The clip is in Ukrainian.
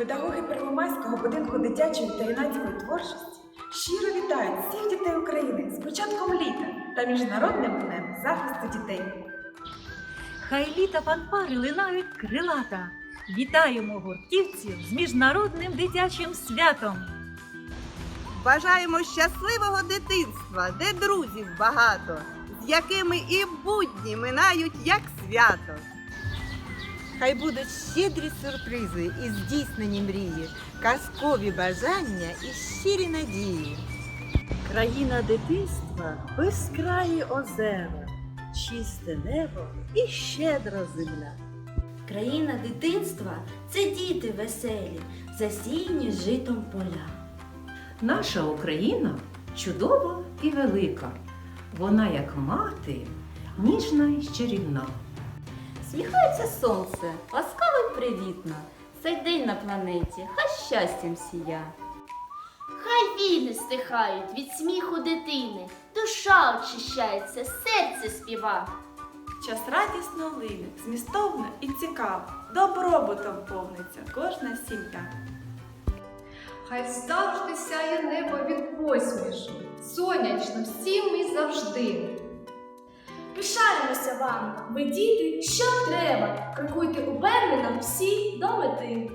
Педагоги Первомайського будинку дитячої та юнацької творчості щиро вітають всіх дітей України з початком літа та Міжнародним днем захисту дітей. Хай літа фанфари линають крилата. Вітаємо гуртівців з міжнародним дитячим святом. Бажаємо щасливого дитинства, де друзів багато, з якими і будні минають як свято. Хай будуть щедрі сюрпризи і здійснені мрії, казкові бажання і щирі надії. Країна дитинства, безкраї озера, чисте небо і щедра земля. Країна дитинства це діти веселі, засіяні житом поля. Наша Україна чудова і велика. Вона, як мати, ніжна і чарівна. Сміхається сонце, ласкаво й привітно. Цей день на планеті, хай щастям сія. Хай війни стихають від сміху дитини, душа очищається, серце співа. Час радісно лине, змістовно і цікаво, добробутом повниться кожна сім'я. Хай завжди сяє небо від посмішок, сонячно всім і завжди. Пишаємося вами, ви діти, що треба. Крокуйте упевнено всі до мети.